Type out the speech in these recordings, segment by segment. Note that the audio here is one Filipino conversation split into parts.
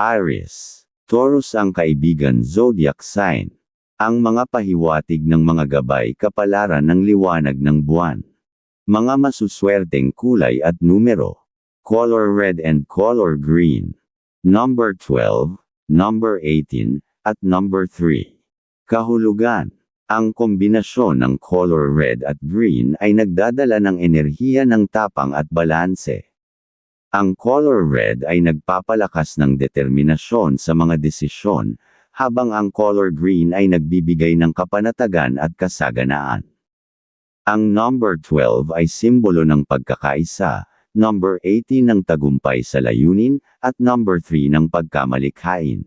Aries. Taurus ang kaibigan zodiac sign. Ang mga pahiwatig ng mga gabay kapalaran ng liwanag ng buwan. Mga masuswerteng kulay at numero. Color red and color green. Number 12, number 18, at number 3. Kahulugan. Ang kombinasyon ng color red at green ay nagdadala ng enerhiya ng tapang at balanse. Ang color red ay nagpapalakas ng determinasyon sa mga desisyon, habang ang color green ay nagbibigay ng kapanatagan at kasaganaan. Ang number 12 ay simbolo ng pagkakaisa, number 18 ng tagumpay sa layunin, at number 3 ng pagkamalikhain.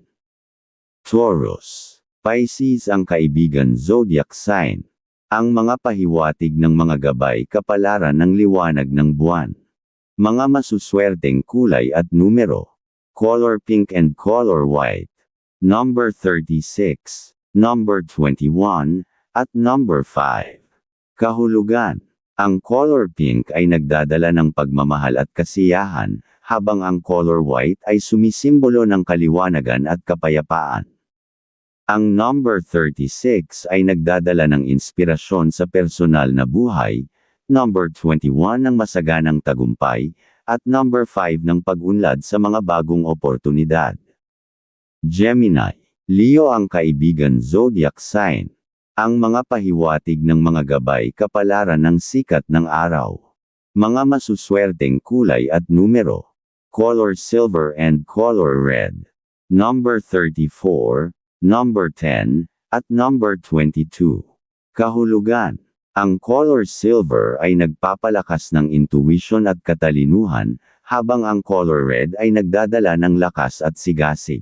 Taurus. Pisces ang kaibigan zodiac sign. Ang mga pahiwatig ng mga gabay kapalaran ng liwanag ng buwan. Mga masuswerteng kulay at numero. Color pink and color white. Number 36, number 21, at number 5. Kahulugan. Ang color pink ay nagdadala ng pagmamahal at kasiyahan, habang ang color white ay sumisimbolo ng kaliwanagan at kapayapaan. Ang number 36 ay nagdadala ng inspirasyon sa personal na buhay, number 21 ng masaganang tagumpay, at number 5 ng pag-unlad sa mga bagong oportunidad. Gemini, Leo ang kaibigan zodiac sign. Ang mga pahiwatig ng mga gabay kapalaran ng sikat ng araw. Mga masuswerteng kulay at numero. Color silver and color red. Number 34, number 10, at number 22. Kahulugan. Ang color silver ay nagpapalakas ng intuition at katalinuhan, habang ang color red ay nagdadala ng lakas at sigasig.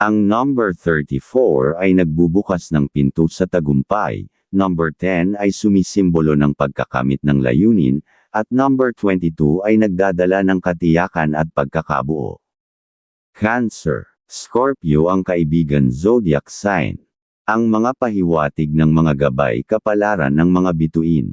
Ang number 34 ay nagbubukas ng pinto sa tagumpay, number 10 ay sumisimbolo ng pagkakamit ng layunin, at number 22 ay nagdadala ng katiyakan at pagkakabuo. Cancer Scorpio ang kaibigan zodiac sign. Ang mga pahiwatig ng mga gabay kapalaran ng mga bituin.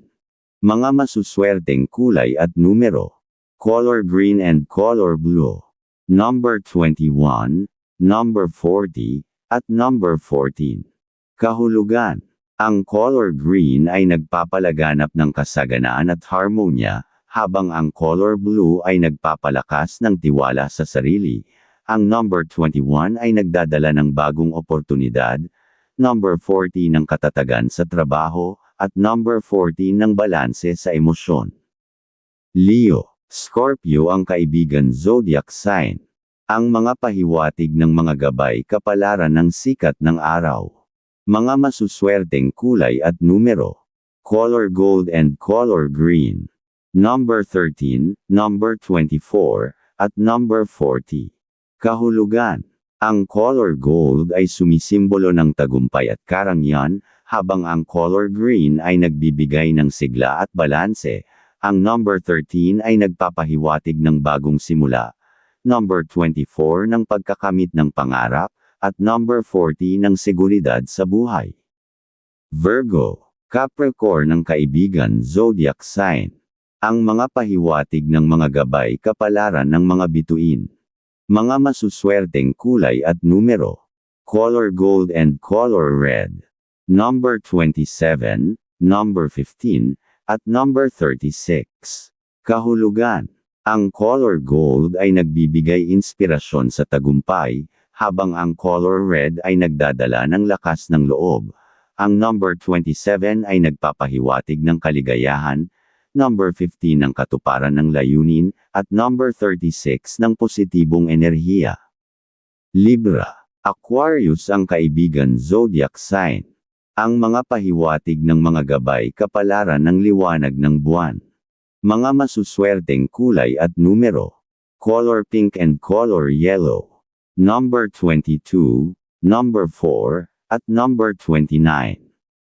Mga masuswerteng kulay at numero. Color green and color blue. Number 21, number 40, at number 14. Kahulugan. Ang color green ay nagpapalaganap ng kasaganaan at harmonya, habang ang color blue ay nagpapalakas ng tiwala sa sarili, ang number 21 ay nagdadala ng bagong oportunidad, number 40 ng katatagan sa trabaho, at number 14 ng balanse sa emosyon. Leo, Scorpio ang kaibigan zodiac sign. Ang mga pahiwatig ng mga gabay kapalaran ng sikat ng araw. Mga masuswerteng kulay at numero. Color gold and color green. Number 13, number 24, at number 40. Kahulugan. Ang color gold ay sumisimbolo ng tagumpay at karangyaan, habang ang color green ay nagbibigay ng sigla at balanse. Ang number 13 ay nagpapahiwatig ng bagong simula. Number 24 ng pagkakamit ng pangarap, at number 40 ng seguridad sa buhay. Virgo, Capricorn ng kaibigan zodiac sign. Ang mga pahiwatig ng mga gabay kapalaran ng mga bituin. Mga masuswerteng kulay at numero. Color gold and color red. Number 27, number 15, at number 36. Kahulugan. Ang color gold ay nagbibigay inspirasyon sa tagumpay, habang ang color red ay nagdadala ng lakas ng loob. Ang number 27 ay nagpapahiwatig ng kaligayahan, number 15 ng katuparan ng layunin, at number 36 ng positibong enerhiya. Libra. Aquarius ang kaibigan zodiac sign. Ang mga pahiwatig ng mga gabay kapalaran ng liwanag ng buwan. Mga masuswerteng kulay at numero. Color pink and color yellow. Number 22, number 4, at number 29.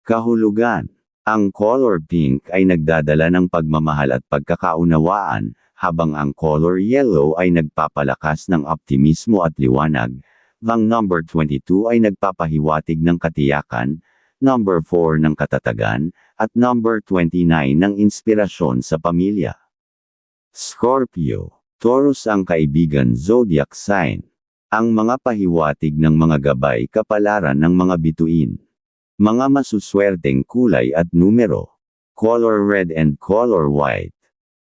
Kahulugan. Ang color pink ay nagdadala ng pagmamahal at pagkakaunawaan, habang ang color yellow ay nagpapalakas ng optimismo at liwanag. Ang number 22 ay nagpapahiwatig ng katiyakan, number 4 ng katatagan, at number 29 ng inspirasyon sa pamilya. Scorpio, Taurus ang kaibigan zodiac sign. Ang mga pahiwatig ng mga gabay kapalaran ng mga bituin. Mga masuswerteng kulay at numero. Color red and color white.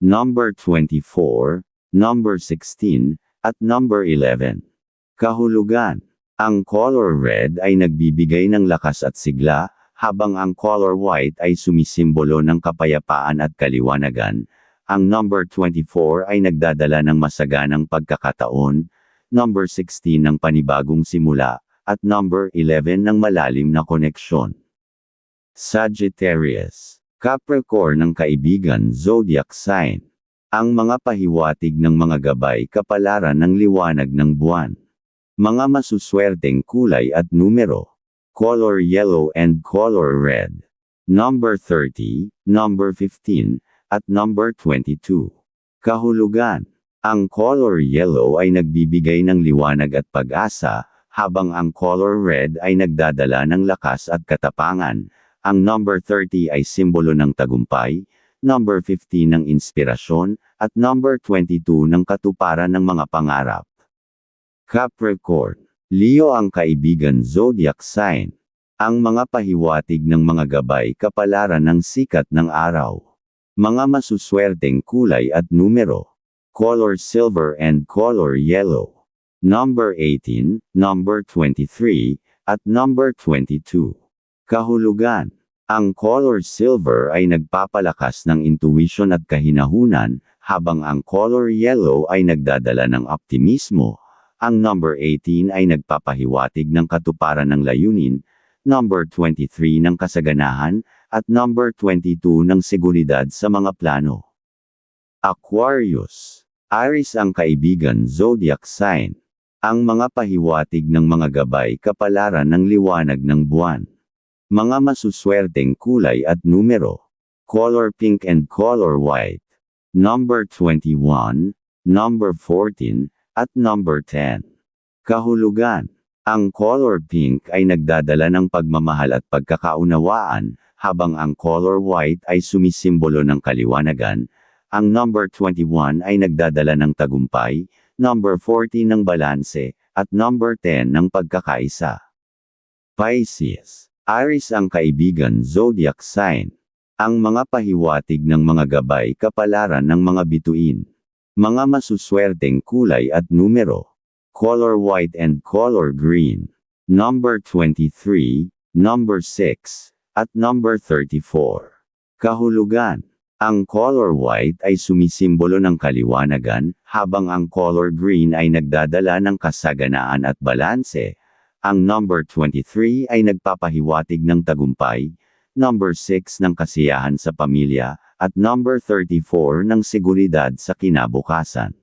Number 24, number 16, at number 11. Kahulugan. Ang color red ay nagbibigay ng lakas at sigla, habang ang color white ay sumisimbolo ng kapayapaan at kaliwanagan. Ang number 24 ay nagdadala ng masaganang pagkakataon, number 16 ng panibagong simula, at number 11 ng malalim na koneksyon. Sagittarius, Capricorn ng kaibigan zodiac sign. Ang mga pahiwatig ng mga gabay kapalaran ng liwanag ng buwan. Mga masuswerteng kulay at numero. Color yellow and color red. Number 30, number 15, at number 22. Kahulugan. Ang color yellow ay nagbibigay ng liwanag at pag-asa, habang ang color red ay nagdadala ng lakas at katapangan. Ang number 30 ay simbolo ng tagumpay, number 15 ng inspirasyon, at number 22 ng katuparan ng mga pangarap. Capricorn. Leo ang kaibigan zodiac sign. Ang mga pahiwatig ng mga gabay kapalaran ng sikat ng araw. Mga masuswerteng kulay at numero. Color silver and color yellow. Number 18, number 23, at number 22. Kahulugan. Ang color silver ay nagpapalakas ng intuition at kahinahunan, habang ang color yellow ay nagdadala ng optimismo. Ang number 18 ay nagpapahiwatig ng katuparan ng layunin, number 23 ng kasaganahan, at number 22 ng seguridad sa mga plano. Aquarius. Aris ang kaibigan zodiac sign. Ang mga pahiwatig ng mga gabay kapalaran ng liwanag ng buwan. Mga masuswerteng kulay at numero. Color pink and color white. Number 21, number 14, at number 10. Kahulugan. Ang color pink ay nagdadala ng pagmamahal at pagkakaunawaan, habang ang color white ay sumisimbolo ng kaliwanagan. Ang number 21 ay nagdadala ng tagumpay, number 14 ng balanse, at number 10 ng pagkakaisa. Pisces. Aris ang kaibigan zodiac sign. Ang mga pahiwatig ng mga gabay kapalaran ng mga bituin. Mga masuswerteng kulay at numero. Color white and color green. Number 23, number 6, at number 34. Kahulugan. Ang color white ay sumisimbolo ng kaliwanagan, habang ang color green ay nagdadala ng kasaganaan at balanse. Ang number 23 ay nagpapahiwatig ng tagumpay, number 6 ng kasiyahan sa pamilya, at number 34 ng seguridad sa kinabukasan.